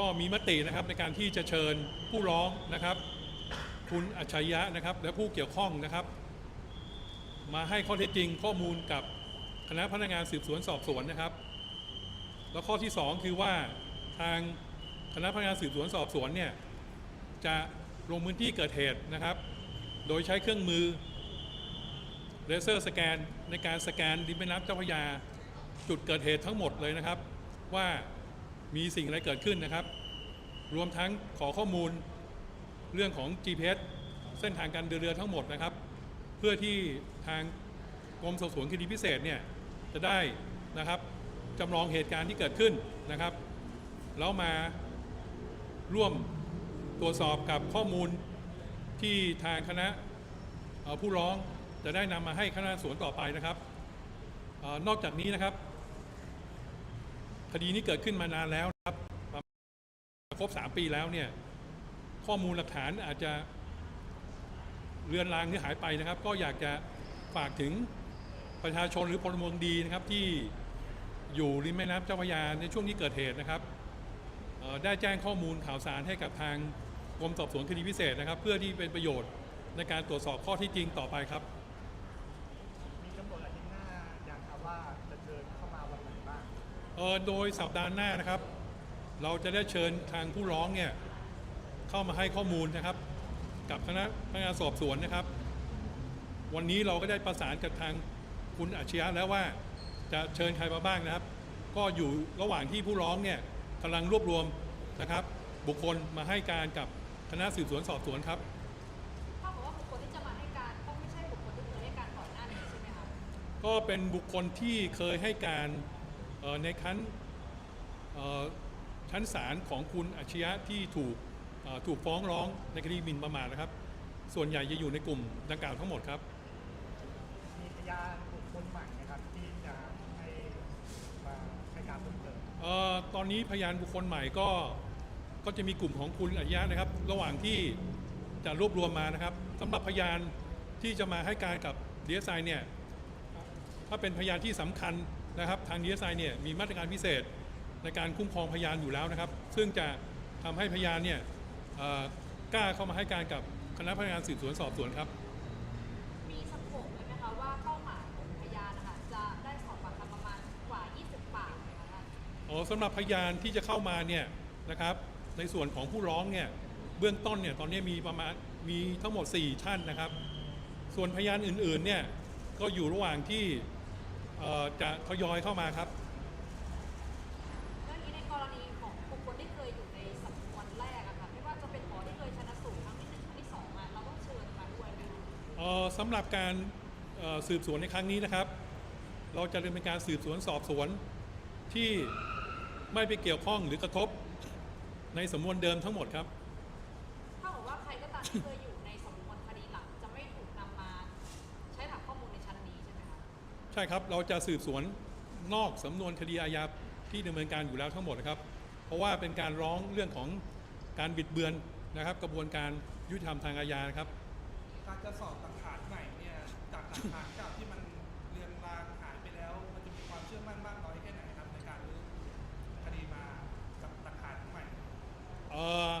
ก็มีมตินะครับในการที่จะเชิญผู้ร้องนะครับ คุณอัจฉริยะนะครับ และผู้เกี่ยวข้องนะครับ มาให้ข้อเท็จจริงข้อมูลกับคณะพนักงานสืบสวนสอบสวนนะครับ แล้วข้อที่ 2 คือว่าทางคณะพนักงานสืบสวนสอบสวนเนี่ยจะลงพื้นที่เกิดเหตุนะครับ โดยใช้เครื่องมือเลเซอร์สแกนในการสแกนริมแม่น้ำเจ้าพระยาจุดเกิดเหตุทั้งหมดเลยนะครับ ว่า มีสิ่งอะไรเกิดขึ้นนะครับ รวมทั้งขอข้อมูลเรื่องของ GPS เส้นทางการเดินเรือทั้งหมดนะครับ เพื่อที่ทางกรมสอบสวนคดีพิเศษเนี่ยจะได้นะครับจำลองเหตุการณ์ที่เกิดขึ้นนะครับแล้วมาร่วมตรวจสอบกับข้อมูลที่ทางคณะผู้ร้องจะได้นำมาให้คณะสวนต่อไปนะครับออนอกจากนี้นะครับ คดีนี้เกิดขึ้นมานานแล้วนะครับประมาณครบ 3 ปีแล้วเนี่ยข้อมูลหลักฐานอาจจะเลือนลางหรือหายไปนะครับ ก็อยากจะฝากถึงประชาชนหรือพลเมืองดีนะครับที่อยู่ริมแม่น้ำเจ้าพระยาในช่วงที่เกิดเหตุนะครับได้แจ้งข้อมูลข่าวสารให้กับทางกรมสอบสวนคดีพิเศษนะครับ เพื่อที่เป็นประโยชน์ในการตรวจสอบข้อที่จริงต่อไปครับ มีกำหนดอาทิตย์หน้าอย่างครับว่าจะเชิญเข้ามาวันไหนบ้าง เอ่อโดยสัปดาห์หน้านะครับ เราจะได้เชิญทางผู้ร้องเนี่ยเข้ามาให้ข้อมูลนะครับ กับคณะพนักงานสอบสวนนะครับ วันนี้เราก็ได้ประสานกับทางคุณอาชญะแล้วว่าจะเชิญใครมาบ้างนะครับ ก็อยู่ระหว่างที่ผู้ร้องเนี่ยกำลังรวบรวมนะครับ บุคคลมาให้การกับคณะสืบสวนสอบสวนครับเท่ากับว่าบุคคลที่จะมาให้การต้องไม่ใช่บุคคลที่เคยให้การก่อนหน้านี้ใช่ไหมคะก็เป็นบุคคลที่เคยให้การเอ่อ ในขั้นเอ่อชั้นศาลของคุณอาชญะที่ถูกเอ่อถูกฟ้องร้องในคดีหมิ่นประมาทนะครับ ส่วนใหญ่จะอยู่ในกลุ่มดังกล่าวทั้งหมดครับมีพยานบุคคลใหม่นะครับที่จะให้มาให้การเพิ่มเติมเอ่อตอนนี้พยานบุคคลใหม่ก็ก็จะมีกลุ่มของคุณอาชญะนะครับ ระหว่างที่จะรวบรวมมานะครับสำหรับพยานที่จะมาให้การกับดีเอสไอเนี่ยถ้าเป็นพยานที่สำคัญ นะครับทางดีเอสไอเนี่ยมีมาตรการพิเศษในการคุ้มครองพยานอยู่แล้วนะครับ ซึ่งจะทำให้พยานเนี่ยเอ่อกล้าเข้ามาให้การกับคณะพนักงานสืบสวนสอบสวนครับ มีสโคปเลยไหมคะว่าเป้าหมายของพยานนะคะจะได้สอบปากคำประมาณกว่า 20 ปากนะคะอ๋อสำหรับพยานที่จะเข้ามาเนี่ยนะครับ ในส่วนของผู้ร้องเนี่ยเบื้องต้นเนี่ยตอนนี้มีประมาณมีทั้งหมด 4 ท่านนะครับ ส่วนพยานอื่นๆเนี่ยก็อยู่ระหว่างที่ เอ่อจะทยอยเข้ามาครับเรื่องนี้ในกรณีของบุคคลที่เคยอยู่ในสำนวนแรกอะค่ะไม่ว่าจะเป็นหมอที่เคยชนะสูตรครั้งที่หนึ่งครั้งที่สองอะเราต้องเชิญมาด้วยไหมคะเอ่อสำหรับการเอ่อสืบสวนในครั้งนี้นะครับ เราจะดำเนินการสืบสวนสอบสวนที่ไม่ไปเกี่ยวข้องหรือกระทบในสำนวนเดิมทั้งหมดครับ ช่ครับ เราจะสืบสวนนอกสำนวนคดีอาญาที่ดำเนินการอยู่แล้วทั้งหมดนะครับ เพราะว่าเป็นการร้องเรื่องของการบิดเบือนนะครับ กระบวนการยุติธรรมทางอาญานะครับ การจะสอบหลักฐานใหม่เนี่ยจากหลักฐานเก่าที่มันเลือนลางหายไปแล้ว มันจะมีความเชื่อมั่นมากน้อยแค่ไหนครับในการรื้อคดีมากับหลักฐานใหม่เอ่อ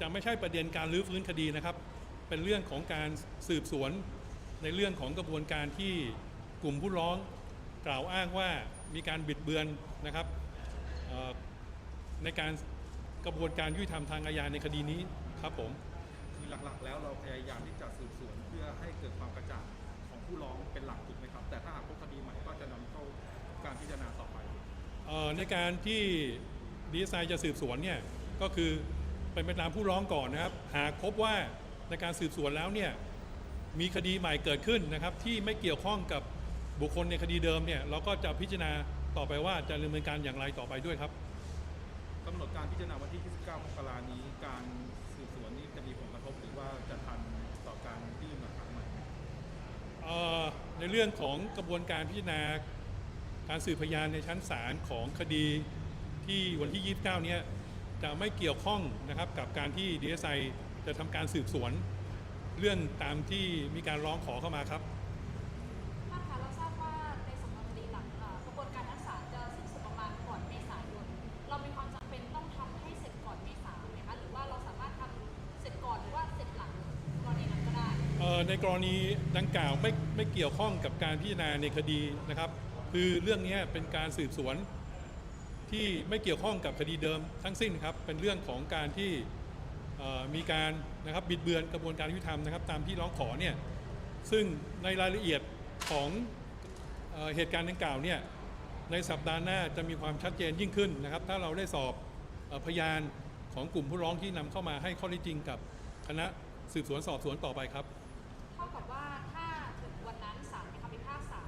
จะไม่ใช่ประเด็นการรื้อฟื้นคดีนะครับ เป็นเรื่องของการสืบสวนในเรื่องของกระบวนการที่ กลุ่มผู้ร้องกล่าวอ้างว่ามีการบิดเบือนนะครับเอ่อในการกระบวนการยุติธรรมทางอาญาในคดีนี้ครับผมคือหลักๆ แล้วเราพยายามที่จะสืบสวนเพื่อให้เกิดความกระจ่างของผู้ร้องเป็นหลักถูกไหมครับ แต่ถ้าหากพบคดีใหม่ก็จะนำเข้าการพิจารณาต่อไปเอ่อในการที่ดีไซน์จะสืบสวนเนี่ยก็คือเป็นไปตามผู้ร้องก่อนนะครับ หากพบว่าในการสืบสวนแล้วเนี่ยมีคดีใหม่เกิดขึ้นนะครับที่ไม่เกี่ยวข้องกับ บุคคลในคดีเดิมเนี่ยเราก็จะพิจารณาต่อไปว่าจะดำเนินการอย่างไรต่อไปด้วยครับ กำหนดการพิจารณาวันที่ 29 มกรานี้ การสืบสวนนี้จะมีผลกระทบหรือว่าจะทันต่อการยื่นหลักฐานใหม่ไหมเอ่อในเรื่องของกระบวนการพิจารณาการสืบพยานในชั้นศาลของคดีที่วันที่ 29 เนี้ยจะไม่เกี่ยวข้องนะครับกับการที่ DSI จะทำการสืบสวน เรื่องตามที่มีการร้องขอเข้ามาครับ กรณีดังกล่าวไม่ไม่เกี่ยวข้องกับการพิจารณาในคดีนะครับ คือเรื่องนี้เป็นการสืบสวนที่ไม่เกี่ยวข้องกับคดีเดิมทั้งสิ้นครับเป็นเรื่องของการที่มีการนะครับบิดเบือนกระบวนการยุติธรรมนะครับ ตามที่ร้องขอเนี่ยซึ่งในรายละเอียดของเออเหตุการณ์ดังกล่าวเนี่ยในสัปดาห์หน้าจะมีความชัดเจนยิ่งขึ้นนะครับ ถ้าเราได้สอบออพยานของกลุ่มผู้ร้องที่นำเข้ามาให้ข้อเท็จจริงกับคณะสืบสวนสอบสวนต่อไปครับ กับว่าถ้าถึงวันนั้นศาลมีคำพิพากษา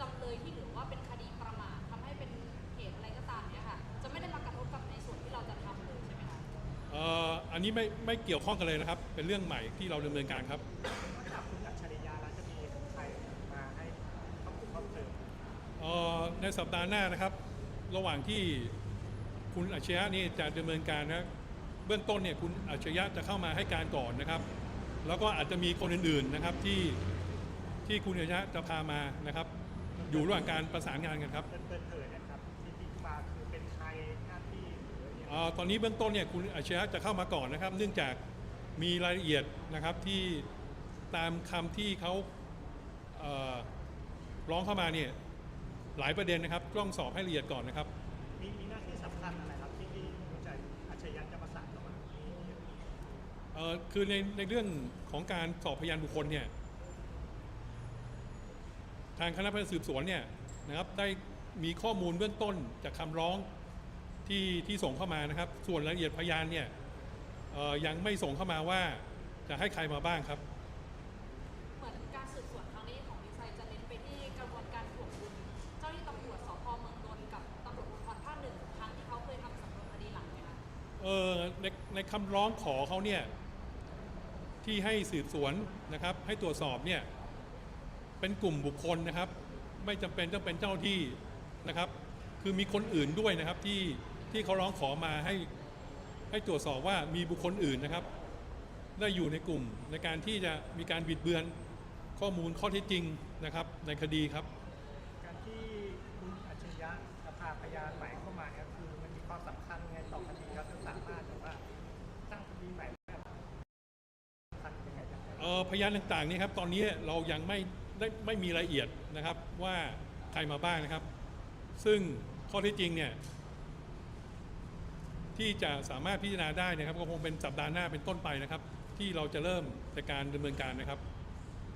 จำเลยที่เหลือว่าเป็นคดีประมาททำให้เป็นเหตุอะไรก็ตามเนี่ยค่ะ จะไม่ได้มากระทบกับในส่วนที่เราจะทำเลยใช่ไหมคะเอ่ออันนี้ไม่ไม่เกี่ยวข้องกันเลยนะครับ เป็นเรื่องใหม่ที่เราดำเนินการครับนอกจากคุณอัจฉริยะแล้วจะมีใครมาให้ข้อมูลเพิ่มเติมเอ่อในสัปดาห์หน้านะครับ ระหว่างที่คุณอัจฉริยะนี่จะดำเนินการนะเบื้องต้นเนี่ยคุณอัจฉริยะจะเข้ามาให้การก่อนนะครับ แล้วก็อาจจะมีคนอื่นๆนะครับที่ที่คุณอัจฉริยะจะพามานะครับ อยู่ระหว่างการประสานงานกันครับเปิดเปิดเผยนะครับที่ที่มาคือเป็นใครหน้าที่หรือยังไงเอ่อตอนนี้เบื้องต้นเนี่ยคุณอัจฉริยะจะเข้ามาก่อนนะครับ เนื่องจากมีรายละเอียดนะครับที่ตามคำที่เขาเอ่อร้องเข้ามาเนี่ยหลายประเด็นนะครับต้องสอบให้ละเอียดก่อนนะครับ มีมีหน้าที่สำคัญอะไรครับที่ที่คุณใจอัจฉริยะจะประสานเข้ามา เอ่อคือในในเรื่องของการสอบพยานบุคคลเนี่ยทางคณะพนักงานสืบสวนเนี่ยนะครับได้มีข้อมูลเบื้องต้นจากคำร้องที่ที่ส่งเข้ามานะครับ ส่วนรายละเอียดพยานเนี่ยเอ่อยังไม่ส่งเข้ามาว่าจะให้ใครมาบ้างครับเหมือนการสืบสวนครั้งนี้ของดีไซน์จะเน้นไปที่กระบวนการถ่วงดุลเจ้าหน้าที่ตำรวจสพเมืองนนท์กับตำรวจภูธรภาคหนึ่งครั้งที่เขาเคยทำสำนวนคดีหลักไหมคะเออในในคำร้องขอเขาเนี่ย ที่ให้สืบสวนนะครับให้ตรวจสอบเนี่ยเป็นกลุ่มบุคคลนะครับ ไม่จำเป็นต้องเป็นเจ้าที่นะครับ คือมีคนอื่นด้วยนะครับที่ที่เขาร้องขอมาให้ให้ตรวจสอบว่ามีบุคคลอื่นนะครับได้อยู่ในกลุ่มในการที่จะมีการบิดเบือนข้อมูลข้อเท็จจริงนะครับในคดีครับ การที่คุณอัจฉริยะจะพาพยานใหม่เข้าย พยานต่างๆนี่ครับตอนนี้เรายังไม่ได้ไม่มีรายละเอียดนะครับว่าใครมาบ้างนะครับ ซึ่งข้อเท็จจริงเนี่ยที่จะสามารถพิจารณาได้นะครับ ก็คงเป็นสัปดาห์หน้าเป็นต้นไปนะครับ ที่เราจะเริ่มในการดำเนินการนะครับ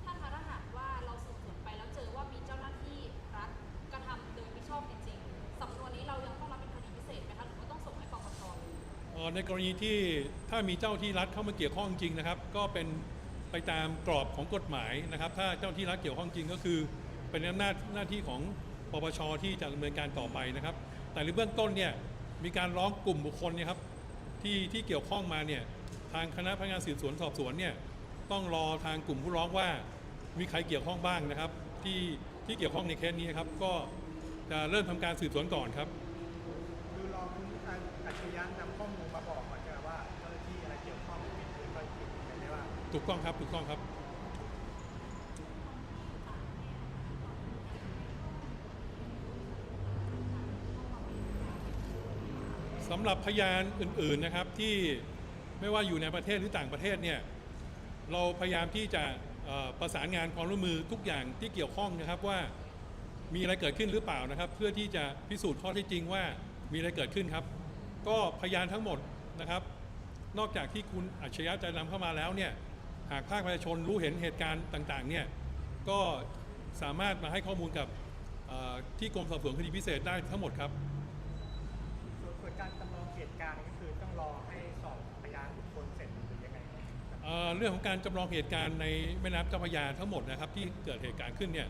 ท่านคะถ้าหากว่าเราสืบสวนไปแล้วเจอว่ามีเจ้าหน้าที่รัฐกระทำโดยมิชอบจริงๆสำนวนนี้เรายังต้องรับเป็นคดีพิเศษไหมคะหรือว่าต้องส่งให้ปปชเลยเอ่อในกรณีที่ถ้ามีเจ้าที่รัฐเข้ามาเกี่ยวข้องจริงนะครับ ก็เป็น ไปตามกรอบของกฎหมายนะครับ ถ้าเจ้าที่รัฐเกี่ยวข้องจริงก็คือ เป็นอำนาจหน้าที่ของปปชที่จะดำเนินการต่อไปนะครับ แต่ในเบื้องต้นเนี่ยมีการร้องกลุ่มบุคคลเนี่ยครับที่ที่เกี่ยวข้องมาเนี่ยทางคณะพนักงานสืบสวนสอบสวนเนี่ยต้องรอทางกลุ่มผู้ร้องว่า มีใครเกี่ยวข้องบ้างนะครับ ที่ที่เกี่ยวข้องในเคสนี้ครับก็จะเริ่มทำการสืบสวนก่อนครับคือรอคุณอัจฉริยะนำข้อมูลมาบอก ถูกต้องครับถูกต้องครับ สำหรับพยานอื่นๆนะครับที่ไม่ว่าอยู่ในประเทศหรือต่างประเทศเนี่ยเราพยายามที่จะประสานงานความร่วมมือทุกอย่างที่เกี่ยวข้องนะครับว่ามีอะไรเกิดขึ้นหรือเปล่านะครับ เพื่อที่จะพิสูจน์ข้อเท็จจริงว่ามีอะไรเกิดขึ้นครับ ก็พยานทั้งหมดนะครับ นอกจากที่คุณอัจฉริยะจะนำเข้ามาแล้วเนี่ย หากภาคประชาชนรู้เห็นเหตุการณ์ต่างๆเนี่ยก็สามารถมาให้ข้อมูลกับเอ่อที่กรมสอบสวนคดีพิเศษได้ทั้งหมดครับส่วนส่วนการจำลองเหตุการณ์ก็คือต้องรอให้สอบพยานบุคคลเสร็จหรือยังไงครับเอ่อเรื่องของการจำลองเหตุการณ์ในแม่น้ำเจ้าพระยาทั้งหมดนะครับที่เกิดเหตุการณ์ขึ้นเนี่ย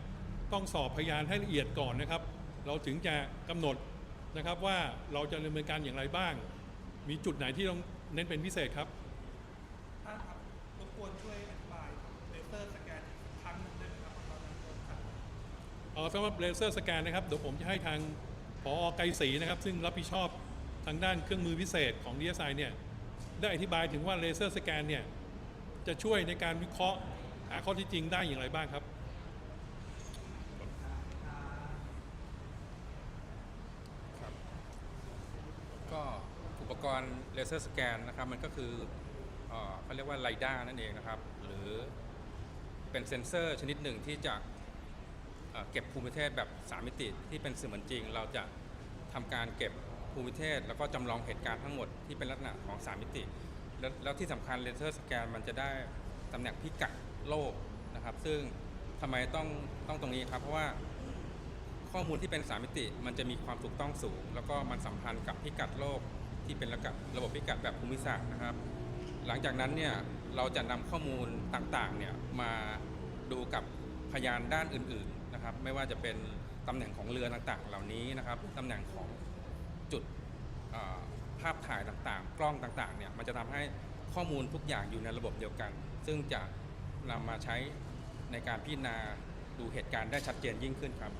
ต้องสอบพยานให้ละเอียดก่อนนะครับ เราถึงจะกำหนดนะครับว่าเราจะดำเนินการอย่างไรบ้าง มีจุดไหนที่ต้องเน้นเป็นพิเศษครับท่านครับ รบกวนช่วยอธิบายเลเซอร์สแกนอีกครั้งหนึ่งได้ไหมครับตอนนั้นโดนขัดเอ่อสำหรับเลเซอร์สแกนนะครับเดี๋ยวผมจะให้ทางพอไกรศรีนะครับ ซึ่งรับผิดชอบทางด้านเครื่องมือพิเศษของ DSI เนี่ยได้อธิบายถึงว่าเลเซอร์สแกนเนี่ยจะช่วยในการวิเคราะห์หาข้อเที่จริงได้อย่างไรบ้างครับ ก็อุปกรณ์เลเซอร์สแกนนะครับ มันก็คือ เขาเรียกว่าไ i ด้านั่นเองนะครับ หรือเป็นเซ็นเซอร์ชนิดหนึ่งที่จะเเก็บภูมิประเทศแบบ 3 มิติที่เป็นเสมือนจริง เราจะทำการเก็บภูมิประเทศ แล้วก็จำลองเหตุการณ์ทั้งหมดที่เป็นลักษณะของ 3 มิติ แล้วแล้วที่สำคัญเลเซอร์สแกนมันจะได้ตำแหน่งพิกัดโลกนะครับ ซึ่งทำไมต้องต้องตรงนี้ครับเพราะว่าข้อมูลที่เป็น3มิติ มันจะมีความถูกต้องสูง แล้วก็มันสัมพันธ์กับพิกัดโลกที่เป็นระกับระบบพิกัดแบบภูมิศาสตร์นะครับ หลังจากนั้นเนี่ยเราจะนำข้อมูลต่างๆเนี่ยมาดูกับพยานด้านอื่นๆนะครับ ไม่ว่าจะเป็นตำแหน่งของเรือต่างๆ เหล่านี้นะครับตำแหน่งของจุดเอ่อภาพถ่ายต่างๆ กล้องต่างๆเนี่ยมันจะทำให้ข้อมูลทุกอย่างอยู่ในระบบเดียวกัน ซึ่งจะนำมาใช้ในการพิจารณาดูเหตุการณ์ได้ชัดเจนยิ่งขึ้นครับ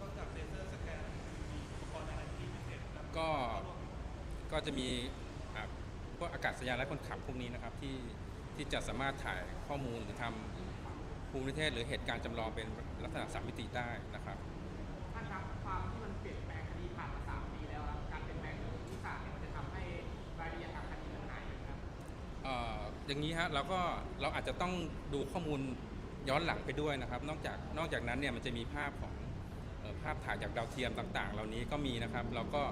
นอกจากเลเซอร์สแกนมีอุปกรณ์อะไรที่พิเศษครับก็ก็จะมีอ่า พวกอากาศยานและคนขับพวกนี้นะครับที่ที่จะสามารถถ่ายข้อมูลหรือทำภูมิประเทศหรือเหตุการณ์จำลองเป็นลักษณะสามมิติได้นะครับท่านครับความที่มันเปลี่ยนแปลงคดีผ่านมาสามปีแล้วครับการเปลี่ยนแปลงของวิสาเนี่ยมันจะทำให้รายละเอียดทางคดีมันหายไปครับเอ่ออย่างนี้ฮะเราก็เราอาจจะต้องดูข้อมูลย้อนหลังไปด้วยนะครับ นอกจากนอกจากนั้นเนี่ยมันจะมีภาพของเอ่อภาพถ่ายจากดาวเทียมต่างๆ เหล่านี้ก็มีนะครับ เราก็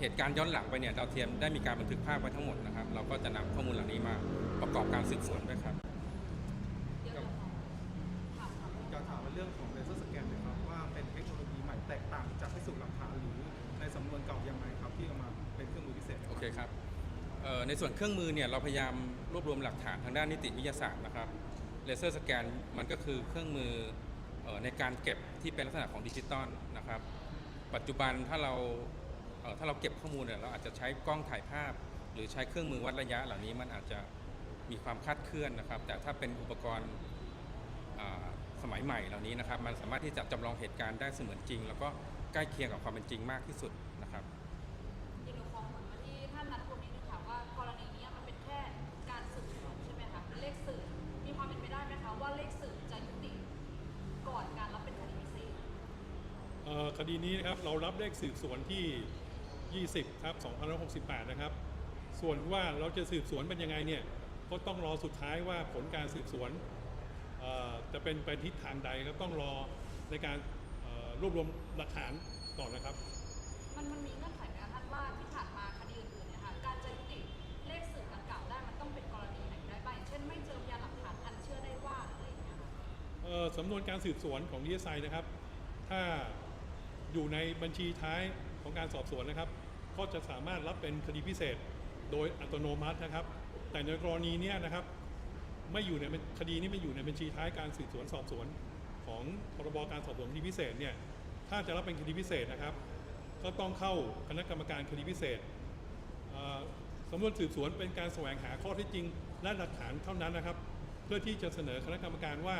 เหตุการณ์ย้อนหลังไปเนี่ยดาวเทียมได้มีการบันทึกภาพไว้ทั้งหมดนะครับ เราก็จะนำข้อมูลเหล่านี้มาประกอบการสืบสวนด้วยครับเดี๋ยวเดี๋ยวขอถามครับอยากถามในเรื่องของเลเซอร์สแกนนะครับว่าเป็นเทคโนโลยีใหม่แตกต่างจากพิสูจน์หลักฐานหรือในสำนวนเก่ายังไงครับที่เอามาเป็นเครื่องมือพิเศษนะโอรับเคครับเอ่อในส่วนเครื่องมือเนี่ยเราพยายามรวบรวมหลักฐานทางด้านนิติวิทยาศาสตร์นะครับเลเซอร์สแกนมันก็คือเครื่องมือเอ่อในการเก็บที่เป็นลักษณะของดิจิตอลนะครับ ปัจจุบันถ้าเราเอ่อ ถ้าเราเก็บข้อมูลเนี่ยเราอาจจะใช้กล้องถ่ายภาพ หรือใช้เครื่องมือวัดระยะเหล่านี้มันอาจจะมีความคลาดเคลื่อนนะครับ แต่ถ้าเป็นอุปกรณ์อ่าสมัยใหม่เหล่านี้นะครับ มันสามารถที่จะจำลองเหตุการณ์ได้เสมือนจริง แล้วก็ใกล้เคียงกับความเป็นจริงมากที่สุดนะครับเดี๋ยวหนูขอหมุนมาที่ท่านนัทพลนิดนึงค่ะว่ากรณีเนี้ยมันเป็นแค่การสืบสวนใช่ไหมคะเลขสืบมีความเป็นไปได้ไหมคะว่าเลขสืบจะยุติก่อนการรับเป็นคดีพิเศษเอ่อคดีนี้นะครับเรารับเลขสืบสวนที่ 20ครับ2568 นะครับ ส่วนว่าเราจะสืบสวนเป็นยังไงเนี่ย ก็ต้องรอสุดท้ายว่าผลการสืบสวนเอ่อจะเป็นไปทิศทางใดก็ต้องรอในการเอ่อรวบรวมหลักฐานก่อนนะครับ มันมันมีเงื่อนไขไหมคะท่านว่าที่ผ่านมาคดีอื่นๆเนี่ยค่ะการจะยุติเลขสืบดังกล่าวได้มันต้องเป็นกรณีไหนได้บ้างอย่างเช่นไม่เจอพยานหลักฐานอันเชื่อได้ว่าหรืออะไรอย่างเงี้ยค่ะเอ่อสำนวนการสืบสวนของ DSI นะครับ ถ้าอยู่ในบัญชีท้ายของการสอบสวนนะครับ ก็จะสามารถรับเป็นคดีพิเศษโดยอัตโนมัตินะครับ แต่ในกรณีนี้นะครับไม่อยู่ในคดีนี้ไม่อยู่ในบัญชีท้ายการสืบสวนสอบสวนของพรบการสอบสวนคดีพิเศษเนี่ยถ้าจะรับเป็นคดีพิเศษนะครับ ก็ต้องเข้าคณะกรรมการคดีพิเศษสำนวนสืบสวนเป็นการแสวงหาข้อเท็จจริง และหลักฐานเท่านั้นนะครับ เพื่อที่จะเสนอคณะกรรมการว่า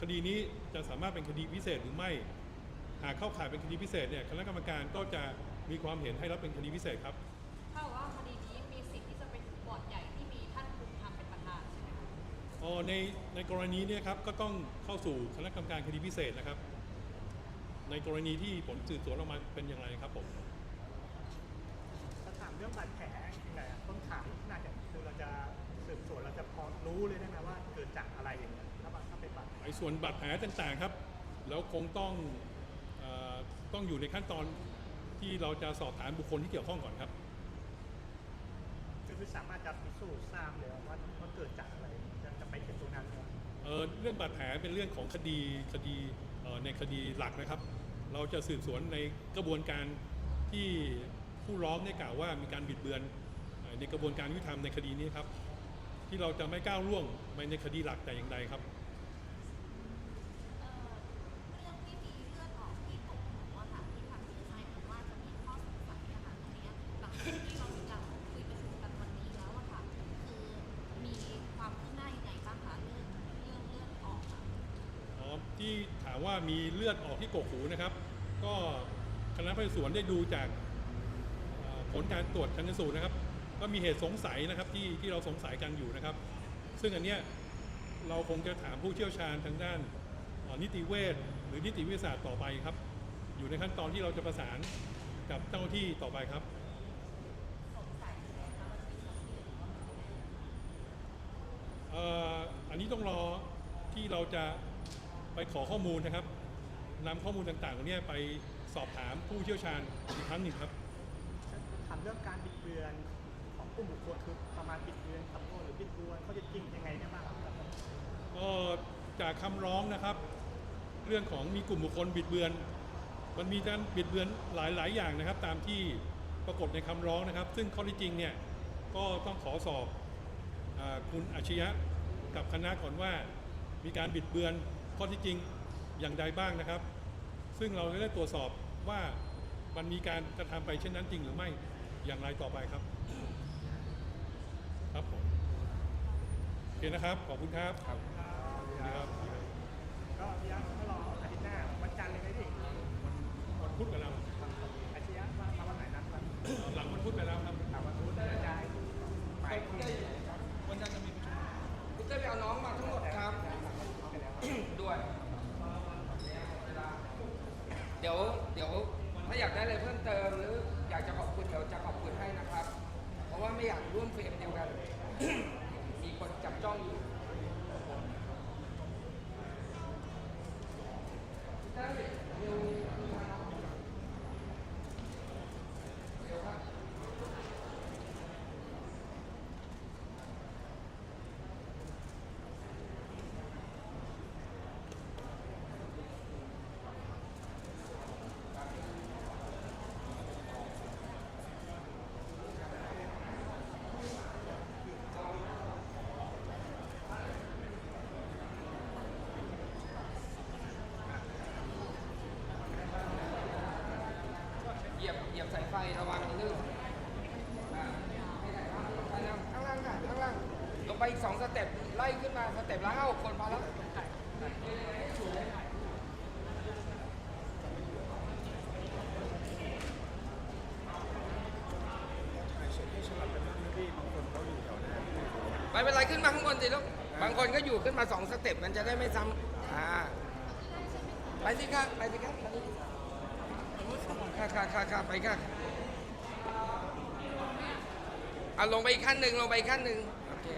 คดีนี้จะสามารถเป็นคดีพิเศษหรือไม่ หากเข้าข่ายเป็นคดีพิเศษเนี่ยคณะกรรมการก็จะ มีความเห็นให้รับเป็นคดีพิเศษครับ ถ้าว่าคดีนี้มีสิทธิ์ที่จะไปถึงบอร์ดใหญ่ที่มีท่านภูมิธรรมเป็นประธานใช่ไหมคะอ๋อในในกรณีเนี้ครับก็ต้องเข้าสู่คณะกรรมการคดีพิเศษนะครับ ในกรณีที่ผลสืบสวนออกมาเป็นอย่างไรครับผมถ้าถามเรื่องบาดแผลยังไงอะต้นขาที่น่าจะคือเราจะสืบสวนเราจะพอรู้เลยได้ไหมว่าเกิดจากอะไรอย่างเงี้ยถ้ามันถ้าเป็นบาดแผลไอ้ส่วนบาดแผลต่างๆครับ แล้วคงต้องเออต้องอยู่ในขั้นตอน ที่เราจะสอบถามบุคคลที่เกี่ยวข้องก่อนครับ คือสามารถจะพิสูจน์ทราบเลยว่าว่าเกิดจากอะไรจะจะไปถึงตรงนั้นเลยเอ่อเรื่องบาดแผลเป็นเรื่องของคดีคดีเอ่อในคดีหลักนะครับ เราจะสืบสวนในกระบวนการที่ผู้ร้องได้กล่าวว่ามีการบิดเบือนเอ่อในกระบวนการยุติธรรมในคดีนี้ครับ ที่เราจะไม่ก้าวล่วงไปในคดีหลักแต่อย่างใดครับ เอ่อเรื่องที่มีเลือดออก มีเลือดออกที่กกหูนะครับ ก็คณะแพทย์สวนไดูจากผลการตรวจชันสูตรนะครับ ก็มีเหตุสงสัยนะครับที่ที่เราสงสัยกันอยู่นะครับ ซึ่งอันเนี้ยเราคงจะถามผู้เชี่ยวชาญทางด้านนิติเวชหรือนิติวิทยาศาสตร์ต่อไปครับ อยู่ในขั้นตอนที่เราจะประสานกับเจ้าที่ต่อไปครับอันนี้ต้องรอที่เราจะไปขอข้อมูลนะครับนำข้อมูลต่างๆเหล่านี้ไป สอบถามผู้เชี่ยวชาญอีกครั้งหนึ่งครับถามเรื่องการบิดเบือนของกลุ่มบุคคลคือประมาณบิดเบือนสำนวนหรือบิดเบือนเขาจะจริงยังไงได้บ้างครับก็จากคำร้องนะครับ เรื่องของมีกลุ่มบุคคลบิดเบือน มันมีการบิดเบือนหลาย ๆ อย่างนะครับ ตามที่ปรากฏในคำร้องนะครับ ซึ่งข้อที่จริงเนี่ยก็ต้องขอสอบอาคุณอาชยะกับคณะก่อนว่ามีการบิดเบือนข้อที่จริงอย่างใดบ้างนะครับ ซึ่งเราจะได้ตรวจสอบ ว่ามันมีการกระทำไปเช่นนั้นจริงหรือไม่อย่างไรต่อไปครับ ครับผมโอเคนะครับ ขอบคุณครับครับครับก็พยายามก็รออาทิตย์หน้าวันจันทร์เลยไหมพี่วันพุธไปแล้วอาชีพมามาวันไหนนัดวันหลังวันพุธไปแล้วครับถามวันพุธจะได้ไปที่ วันจันทร์จะมีประชุม คุณเต้ยไปเอาน้องมาทั้งหมดครับ ด้วย เดี๋ยว เดี๋ยว ถ้าอยากได้อะไรเพิ่มเติมหรืออยากจะขอบคุณเดี๋ยวจะขอบคุณให้นะครับ เพราะว่าไม่อยากร่วมเฟรมเดียวกัน มีคนจับจ้องอยู่ได้เร็วเร็วครับ เหยียบเหยียบสาย ไฟระวังนิดนึงอ่าไม่ได้ครับข้างล่างข้างล่างค่ะข้างล่างลงไปอีกสองสเต็ปไล่ขึ้นมาสเต็ปละห้าคนพอแล้วไม่เป็นไรขึ้นมาข้างบนสิลูกบางคนก็อยู่ขึ้นมาสองสเต็ปมันจะได้ไม่ซ้ำอ่าไปสิครับไปสิครับ ข้าข้าข้าข้าไปข้าเอาลงไปอีกขั้นหนึ่งลงไปอีกขั้นหนึ่งโอเค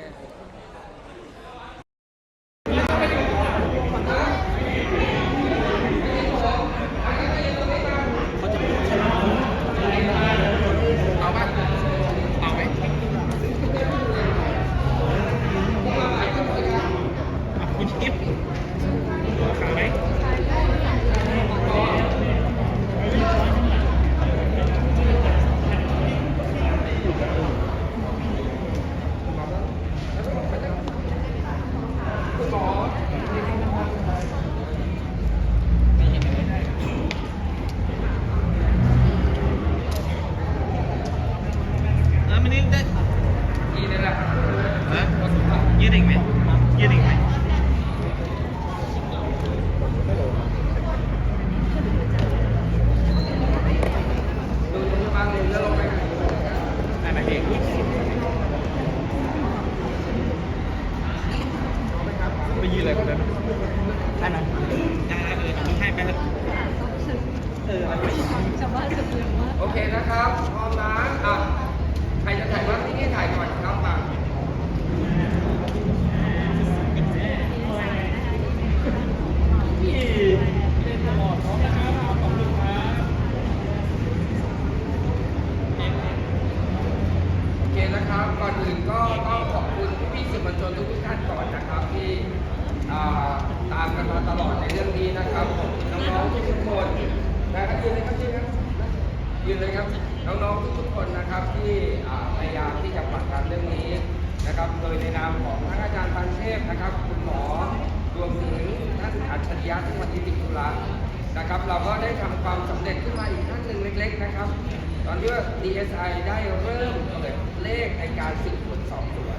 ที่ว่า DSI ได้เริ่มเปิดเลขในการสืบสวนสอบสวน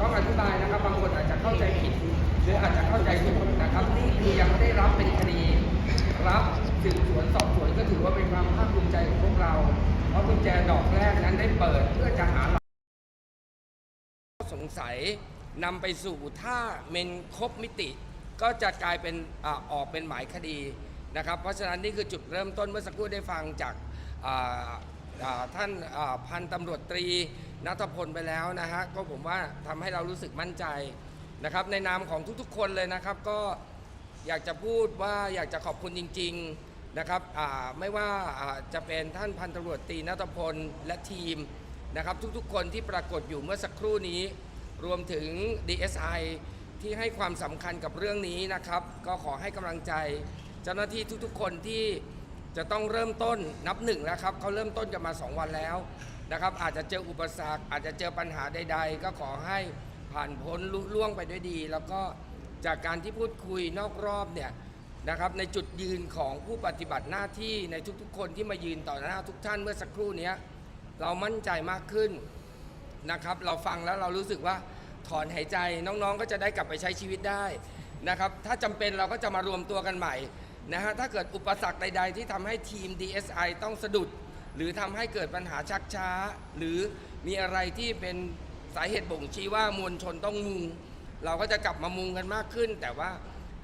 ต้องอธิบายนะครับ บางคนอาจจะเข้าใจผิด หรืออาจจะเข้าใจผิดนะครับนี่คือยังไม่ได้รับเป็นคดีรับสืบสวนสอบสวนก็ถือว่าเป็นความภาคภูมิใจของพวกเรา เพราะกุญแจดอกแรกนั้นได้เปิดเพื่อจะหาหลักสงสัยนำไปสู่ถ้าเมนครบมิติ ก็จะกลายเป็นอออกเป็นหมายคดีนะครับ เพราะฉะนั้นนี่คือจุดเริ่มต้นเมื่อสักครู่ได้ฟังจาก ท่านพันตำรวจตรีนัทพลไปแล้วนะฮะก็ผมว่าทำให้เรารู้สึกมั่นใจนะครับในนามของทุกๆคนเลยนะครับก็อยากจะพูดว่าอยากจะขอบคุณจริง ๆนะครับไม่ว่าอ่าจะเป็นท่านพันตำรวจตรีนัทพลและทีมนะครับทุกๆคนที่ปรากฏอยู่เมื่อสักครู่นี้ รวมถึง DSI ที่ให้ความสำคัญกับเรื่องนี้นะครับ ก็ขอให้กำลังใจเจ้าหน้าที่ทุกๆคนที่ จะต้องเริ่มต้นนับหนึ่งแล้วครับเขาเริ่มต้นกันมา 2 วันแล้วนะครับ อาจจะเจออุปสรรค อาจจะเจอปัญหาใด ๆ ก็ขอให้ผ่านพ้นลุล่วงไปด้วยดี แล้วก็จากการที่พูดคุยนอกรอบเนี่ยนะครับในจุดยืนของผู้ปฏิบัติหน้าที่ในทุกๆ คนที่มายืนต่อหน้าทุกท่านเมื่อสักครู่นี้เรามั่นใจมากขึ้นนะครับ เราฟังแล้วเรารู้สึกว่าถอนหายใจน้องๆ ก็จะได้กลับไปใช้ชีวิตได้นะครับ ถ้าจำเป็นเราก็จะมารวมตัวกันใหม่ นะฮะถ้าเกิดอุปสรรคใด ๆ ที่ทำให้ทีม DSI ต้องสะดุด หรือทำให้เกิดปัญหาชักช้า หรือมีอะไรที่เป็นสาเหตุบ่งชี้ว่ามวลชนต้องมุง เราก็จะกลับมามุงกันมากขึ้น แต่ว่า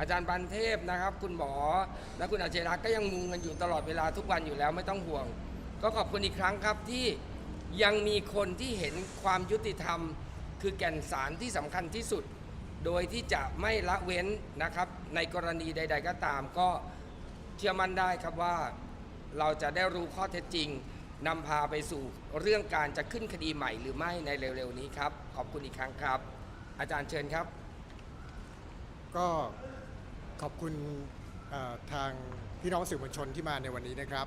อาจารย์บันเทพนะครับ คุณหมอและคุณอาเจรักก็ยังมุงกันอยู่ตลอดเวลาทุกวันอยู่แล้วไม่ต้องห่วง ก็ขอบคุณอีกครั้งครับที่ยังมีคนที่เห็นความยุติธรรม คือแก่นสารที่สำคัญที่สุด โดยที่จะไม่ละเว้นนะครับ ในกรณีใด ๆ ก็ตาม ก็เชื่อมั่นได้ครับว่าเราจะได้รู้ข้อเท็จจริงนำพาไปสู่เรื่องการจะขึ้นคดีใหม่หรือไม่ในเร็วๆนี้ครับ ขอบคุณอีกครั้งครับ อาจารย์เชิญครับ ก็ขอบคุณทางพี่น้องสื่อมวลชนที่มาในวันนี้นะครับ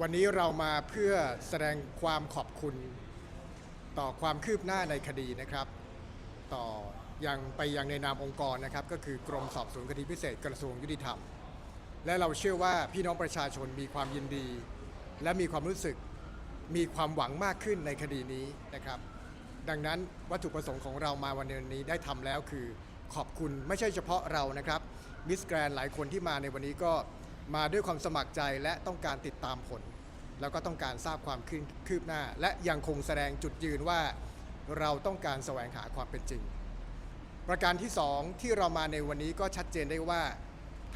วันนี้เรามาเพื่อแสดงความขอบคุณ ต่อความคืบหน้าในคดีนะครับ ต่อ ยังไปยังในนามองค์กรนะครับก็คือกรมสอบสวนคดีพิเศษกระทรวงยุติธรรม และเราเชื่อว่าพี่น้องประชาชนมีความยินดี และมีความรู้สึกมีความหวังมากขึ้นในคดีนี้นะครับ ดังนั้นวัตถุประสงค์ของเรามาวันนี้ได้ทำแล้วคือขอบคุณไม่ใช่เฉพาะเรานะครับมิสแกรนหลายคนที่มาในวันนี้ก็มาด้วยความสมัครใจและต้องการติดตามผล แล้วก็ต้องการทราบความคืบหน้า และยังคงแสดงจุดยืนว่าเราต้องการแสวงหาความเป็นจริง ประการที่สองที่เรามาในวันนี้ก็ชัดเจนได้ว่า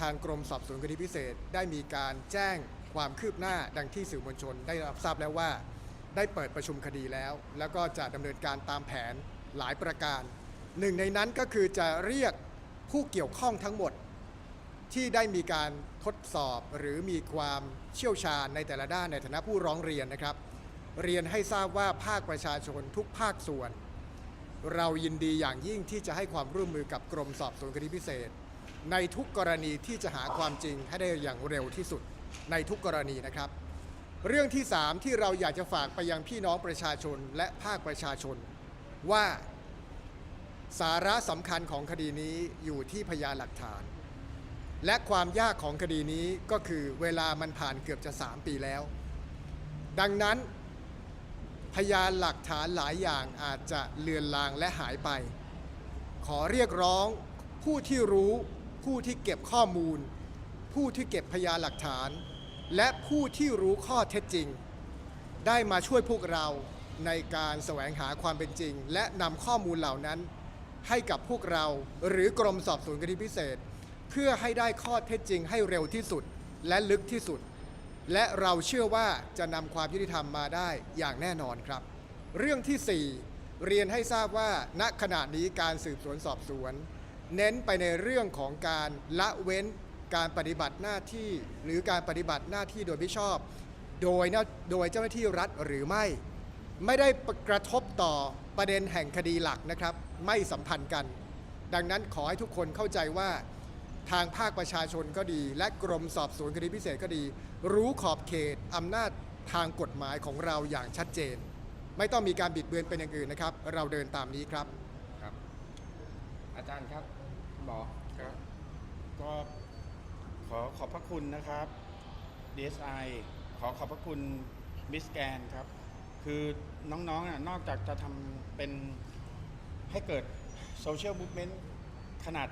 ทางกรมสอบสวนคดีพิเศษ ได้มีการแจ้งความคืบหน้าดังที่สื่อมวลชน ได้รับทราบแล้วว่า ได้เปิดประชุมคดีแล้ว แล้วก็จะดำเนินการตามแผนหลายประการ หนึ่งในนั้นก็คือจะเรียกผู้เกี่ยวข้องทั้งหมด ที่ได้มีการทดสอบหรือมีความเชี่ยวชาญในแต่ละด้านในฐานะผู้ร้องเรียนนะครับ เรียนให้ทราบว่าภาคประชาชนทุกภาคส่วน เรายินดีอย่างยิ่งที่จะให้ความร่วมมือกับกรมสอบสวนคดีพิเศษ ในทุกกรณีที่จะหาความจริงให้ได้อย่างเร็วที่สุดในทุกกรณีนะครับ เรื่องที่ 3 ที่เราอยากจะฝากไปยังพี่น้องประชาชนและภาคประชาชน ว่าสาระสำคัญของคดีนี้อยู่ที่พยานหลักฐาน และความยากของคดีนี้ก็คือเวลามันผ่านเกือบจะ 3 ปีแล้ว ดังนั้น พยานหลักฐานหลายอย่างอาจจะเลือนลางและหายไป ขอเรียกร้องผู้ที่รู้ ผู้ที่เก็บข้อมูล ผู้ที่เก็บพยานหลักฐาน และผู้ที่รู้ข้อเท็จจริง ได้มาช่วยพวกเราในการแสวงหาความเป็นจริง และนำข้อมูลเหล่านั้น ให้กับพวกเราหรือกรมสอบสวนคดีพิเศษ เพื่อให้ได้ข้อเท็จจริงให้เร็วที่สุดและลึกที่สุด และเราเชื่อว่าจะนำความยุติธรรมมาได้อย่างแน่นอนครับ เรื่องที่ 4 เรียนให้ทราบว่าณขณะนี้การสืบสวนสอบสวน เน้นไปในเรื่องของการละเว้นการปฏิบัติหน้าที่หรือการปฏิบัติหน้าที่โดยไม่ชอบ โดยนะโดยเจ้าหน้าที่รัฐหรือไม่ ไม่ได้กระทบต่อประเด็นแห่งคดีหลักนะครับ ไม่สัมพันธ์กัน ดังนั้นขอให้ทุกคนเข้าใจว่า ทางภาคประชาชนก็ดี และกรมสอบสวนคดีพิเศษก็ดี รู้ขอบเขตอำนาจทางกฎหมายของเราอย่างชัดเจน ไม่ต้องมีการบิดเบือนเป็นอย่างอื่นนะครับ เราเดินตามนี้ครับ ครับ อาจารย์ครับคุณหมอครับ ก็ขอขอบพระคุณนะครับ DSI ขอขอบพระคุณมิสแกนครับ คือน้องๆน่ะนอกจากจะทำเป็นให้เกิดโซเชียลมูฟเมนต์ขนาด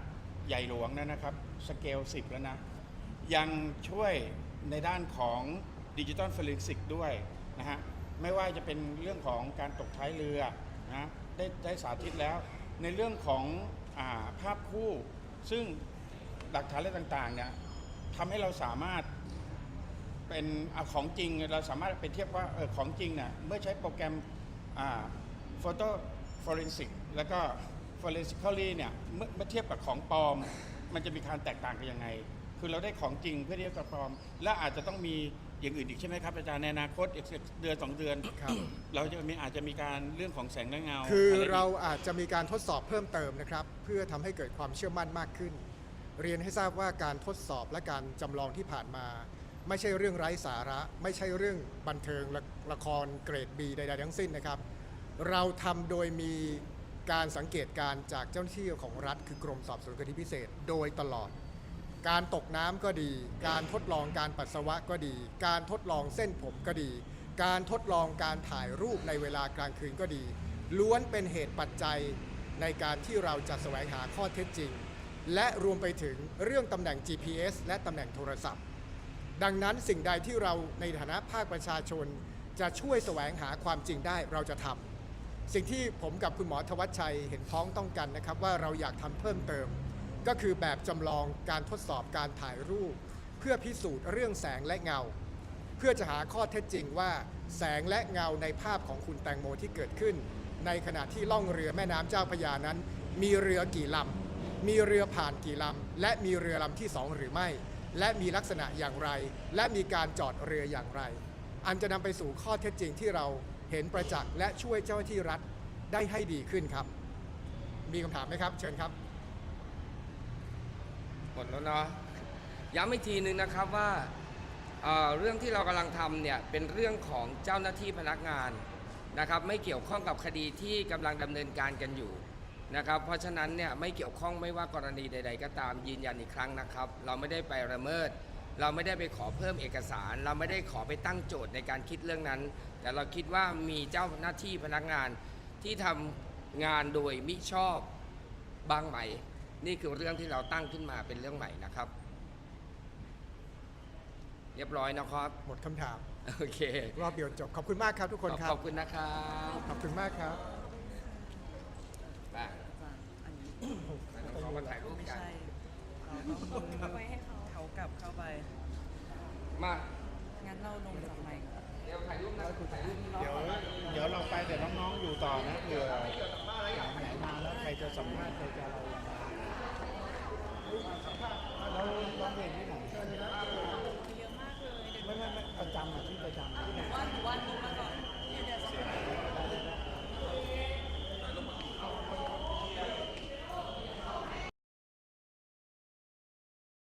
ใหญ่หลวงนะนะครับ สเกล 10 แล้วนะ ยังช่วยในด้านของดิจิ t a ลฟ r ร n ซิกด้วยนะฮะ ไม่ว่าจะเป็นเรื่องของการตกท้ายเรือนะได้ได้สาธิตแล้ว ในเรื่องของอาภาพคู่ ซึ่งหลักฐานอะไรต่างๆเนี่ยทำให้เราสามารถเป็นเอาของจริงเราสามารถไปเทียบว่าเออของจริงเนี่ยเมื่อใช้โปรแกรมโฟโต้ฟอเรนซิกแล้วก็ฟอเรนซิคอลีเนี่ยเมื่อเทียบกับของปลอม มันจะมีการแตกต่างกันยังไง คือเราได้ของจริงเพื่อเทียบกับปลอม และอาจจะต้องมีอย่างอื่นอีกใช่ไหมครับอาจารย์ในอนาคตอีกสักเดือนสองเดือนครับ เราจะมีอาจจะมีการเรื่องของแสงและเงาคืออะไรกเราอาจจะมีการทดสอบเพิ่มเติมนะครับ เพื่อทำให้เกิดความเชื่อมั่นมากขึ้น เรียนให้ทราบว่าการทดสอบและการจำลองที่ผ่านมา ไม่ใช่เรื่องไร้สาระ ไม่ใช่เรื่องบันเทิงละละครเกรด B ใดๆทั้งสิ้นนะครับ เราทำโดยมี การสังเกตการจากเจ้าหน้าที่ของรัฐ คือกรมสอบสวนคดีพิเศษ โดยตลอด การตกน้ำก็ดี การทดลองการปัสสาวะก็ดี การทดลองเส้นผมก็ดี การทดลองการถ่ายรูปในเวลากลางคืนก็ดี ล้วนเป็นเหตุปัจจัยในการที่เราจะแสวงหาข้อเท็จจริง และรวมไปถึงเรื่องตำแหน่ง GPS และตำแหน่งโทรศัพท์ ดังนั้นสิ่งใดที่เราในฐานะภาคประชาชนจะช่วยแสวงหาความจริงได้เราจะทำ สิ่งที่ผมกับคุณหมอธวัชชัยเห็นพ้องต้องกันนะครับว่าเราอยากทำเพิ่มเติม ก็คือแบบจำลองการทดสอบการถ่ายรูป เพื่อพิสูจน์เรื่องแสงและเงา เพื่อจะหาข้อเท็จจริงว่า แสงและเงาในภาพของคุณแตงโมที่เกิดขึ้น ในขณะที่ล่องเรือแม่น้ำเจ้าพระยานั้น มีเรือกี่ลำมีเรือผ่านกี่ลำและมีเรือลำที่สองหรือไม่ และมีลักษณะอย่างไร และมีการจอดเรืออย่างไร อันจะนำไปสู่ข้อเท็จจริงที่เรา เห็นประจักษ์และช่วยเจ้าหน้าที่รัฐได้ให้ดีขึ้นครับ มีคำถามไหมครับ เชิญครับ หมดแล้วเนาะย้ำอีกทีนึงนะครับว่าเเรื่องที่เรากำลังทำเนี่ยเป็นเรื่องของเจ้าหน้าที่พนักงานนะครับ ไม่เกี่ยวข้องกับคดีที่กำลังดำเนินการกันอยู่นะครับ เพราะฉะนั้นเนี่ยไม่เกี่ยวข้องไม่ว่ากรณีใด ๆ ก็ตามยืนยันอีกครั้งนะครับ เราไม่ได้ไปละเมิด เราไม่ได้ไปขอเพิ่มเอกสาร เราไม่ได้ขอไปตั้งโจทย์ในการคิดเรื่องนั้น แต่เราคิดว่ามีเจ้าหน้าที่พนักงานที่ทำงานโดยมิชอบบ้างไหม นี่คือเรื่องที่เราตั้งขึ้นมาเป็นเรื่องใหม่นะครับ เรียบร้อยนะครับ หมดคำถาม โอเค รอบเดียวจบ ขอบคุณมากครับทุกคนครัขบอบคุณนะครับขอบคุณมากครับไปเขามาถ่ายรูปไม่กันใช่เราต้องไว้ให้เขาเขากลับเข้าไป มา งั้นเราลงจากไมค์ก่อน เดี๋ยวเดี๋ยวเราไปแต่น้องๆอยู่ต่อนะเผื่อไหนมาแล้วใครจะสัมภาษณ์ใครจะอะไรเราเราเรียนที่ไหนเยอะมากเลยไม่ไม่ไม่ประจำอะที่ประจำวันวัน